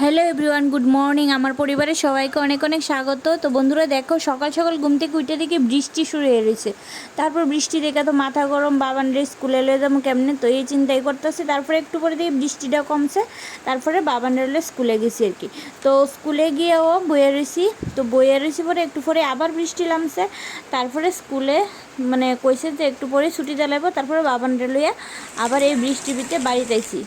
Hello everyone good morning আমার পরিবারের সবাইকে অনেক অনেক স্বাগত। তো বন্ধুরা, দেখো, সকাল সকাল ঘুম থেকে উঠে দেখি বৃষ্টি শুরু হয়ে রয়েছে। তারপর বৃষ্টি দেখে তো মাথা গরম বাবান রে স্কুলে এলে যাব কেমনে? তো এই চিন্তাই করতেছে। তারপরে একটু পরে দেখি বৃষ্টিটা কমছে। তারপরে বাবান রেলে স্কুলে গেছি আর কি। তো স্কুলে গিয়ে ও বইয়ে রয়েছি। তো বইয়ে রয়েছি পরে একটু পরে আবার বৃষ্টি নামছে। তারপরে স্কুলে মানে কইছে যে একটু পরে ছুটি জ্বালাবো তারপরে বাবান রেলইয়া আবার এই বৃষ্টি বিতে বাড়িতে আইছি।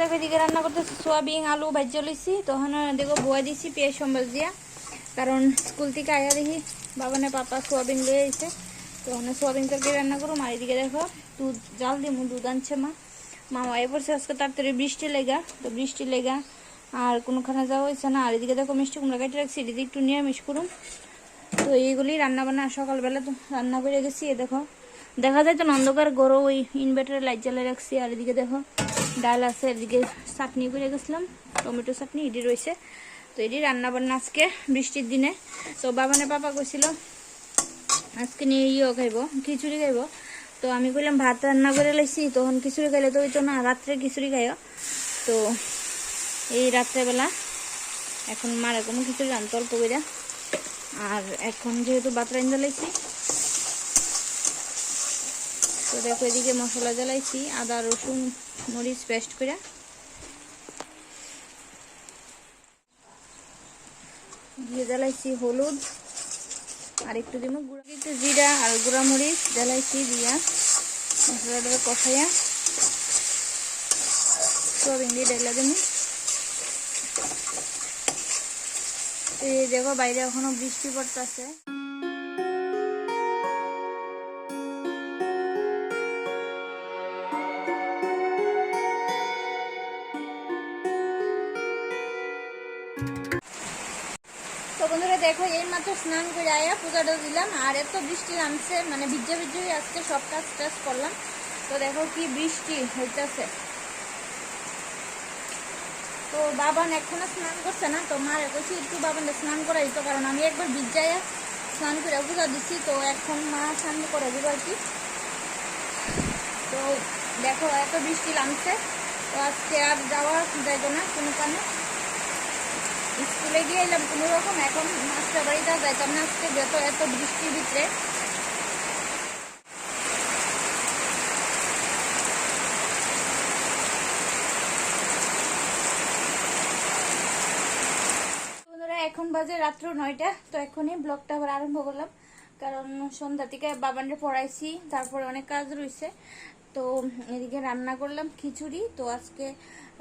দেখো এদিকে রান্না করতেছি, সোয়াবিন, আলু ভাজ্য লইছি। তখন দেখো বুয়া দিছি পেঁয়াজ সম্বাস দিয়া। কারণ স্কুল থেকে আয়া দেখি বাবানে পাপা সোয়াবিন লয়ে আইছে। তো ওখানে সোয়াবিন তরকারি রান্না করুম। আর এদিকে দেখো দুধ, জাল দিমু, দুধ আনছে মা। মামা এ পড়ছে আজকে তাড়াতাড়ি বৃষ্টি লেগা। তো বৃষ্টি লেগা, আর কোনোখানে যাওয়া হয়েছে না। আর এদিকে দেখো মিষ্টি কুমড়া কাটি রাখছি, এদিকে একটু নিরামিষ করুম। তো এইগুলি রান্না বান্না সকালবেলা তো রান্না করে গেছি, এ দেখো। দেখা যায় তো অন্ধকার গরম ওই ইনভার্টারে লাইট জ্বালিয়ে রাখছি। আর এদিকে দেখো ডাল আছে, এদিকে চাটনি করে গেছিলাম, টমেটো চাটনি, এটি রয়েছে। তো এটি রান্না বান্না আজকে বৃষ্টির দিনে। তো বাবা বাবানে পাপা কইছিল, আজকে নিয়ে ইয়েও খাইব, খিচুড়ি খাইব। তো আমি কইলাম, ভাত রান্না করে লাইছি, তখন খিচুড়ি খাইলে তো হইতো না, রাত্রে খিচুড়ি খাইও। তো এই রাত্রেবেলা এখন মার কোনো খিচুড়ি রান্না অল্প করে আর এখন যেহেতু ভাত রান্না লাইছি তো দেখো এদিকে মশলা জ্বালাইছি, আদা, রসুন, মরিচ পেস্ট করে। দিয়ে জ্বালাইছি হলুদ, আর একটু দিব গুঁড়া। একটু জিরা আর গুঁড়া মরিচ জ্বালাইছি দিয়া মশলাটা কষাইয়া। সোয়াবিন দিয়ে ডাইলা দেবো এই দেখো বাইরে এখনও বৃষ্টি পড়তেছে। বন্ধুরা দেখো এই মাত্র স্নান করে আয়া পূজাটা দিলাম, আর এত বৃষ্টি নামছে মানে ভিজে ভিজে আজকে সব কাজ টাজ করলাম। তো দেখো কি বৃষ্টি হইতেছে। তো বাবান এখনও স্নান করছে না, তো মার কইছি, একটু বাবানকে স্নান করা দিত কারণ আমি একবার ভিজাইয়া স্নান করে পূজা দিচ্ছি তো এখন মা স্নান করে দিব আর কি। তো দেখো, এত বৃষ্টি নামছে, তো আজকে আর যাওয়া যাইব না কোনো কারণে। স্কুলে গিয়ে এলাম কোনো রকম এখন মাস্টার বাড়িতে যাইতাম না আজকে, যত এত বৃষ্টির ভিতরে। এখন বাজে রাত্র নয়টা, তো এখনই ব্লগটা আবার আরম্ভ করলাম। কারণ সন্ধ্যা থেকে বাবানরে পড়াইছি, তারপরে অনেক কাজ রয়েছে। তো এদিকে রান্না করলাম খিচুড়ি। তো আজকে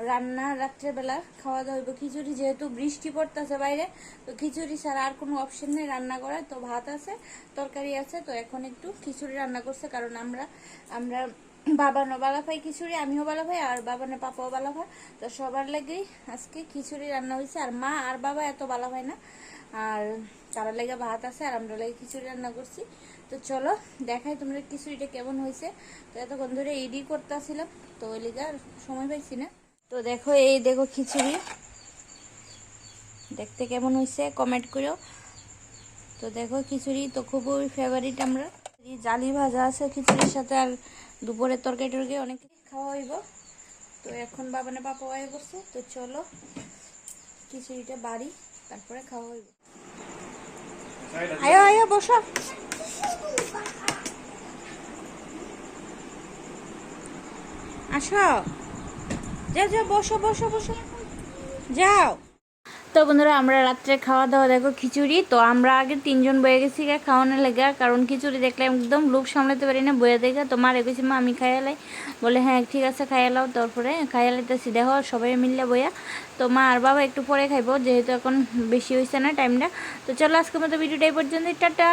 রান্না রাত্রেবেলা খাওয়া দাওয়া হইব খিচুড়ি, যেহেতু বৃষ্টি পড়তেছে বাইরে, তো খিচুড়ি ছাড়া আর কোনো অপশন নেই রান্না করার। তো ভাত আছে, তরকারি আছে, তো এখন একটু খিচুড়ি রান্না করছে, কারণ আমরা আমরা বাবানও বালা ভাই খিচুড়ি, আমিও বালা ভাই আর বাবানের পাপাও বালা ভাই তো সবার লাগেই আজকে খিচুড়ি রান্না হয়েছে আর মা আর বাবা এত বালা হয় না। আর তারা লেগে ভাত আছে, আর আমরা লেগে খিচুড়ি রান্না করছি। তো চলো, দেখাই তোমরা খিচুড়িটা কেমন হয়েছে। তো এতক্ষণ ধরে এডি করতেছিলাম, তো ওই আর সময় পাইছি না। তো দেখো, এই দেখো খিচুড়ি। দেখতে কেমন হয়েছে কমেন্ট করো তো দেখো, খিচুড়ি তো খুবই ফেভারিট আমরা। জালি ভাজা আছে খিচুড়ির সাথে, আর দুপুরের তরকারি টরকারি অনেক খাওয়া হইব। তো এখন বাবানে পাপা হয়ে করছে, তো চলো, খিচুড়িটা বাড়ি, তারপরে খাওয়া হইব। আয়ো আয়ো, বসো। যাও যাও, বসো তো বন্ধুরা, আমরা রাত্রে খাওয়া দাওয়া দেখো, খিচুড়ি। তো আমরা আগে তিনজন বয়ে গেছি গা খাওয়ানোর লেগে, কারণ খিচুড়ি দেখলে একদম লোভ সামলাতে পারি না, বয়ে দেখে তো মারে গেছি মা, আমি খাইয়ালাই বলে হ্যাঁ ঠিক আছে খাইয়ালাও তারপরে খাইয়ালাইতেছি দেখো, সবাই মিললে বইয়া। তো মা আর বাবা একটু পরে খাইবো, যেহেতু এখন বেশি হয়েছে না টাইমটা। তো চলো, আজকের মতো ভিডিওটা এই পর্যন্ত টাটা।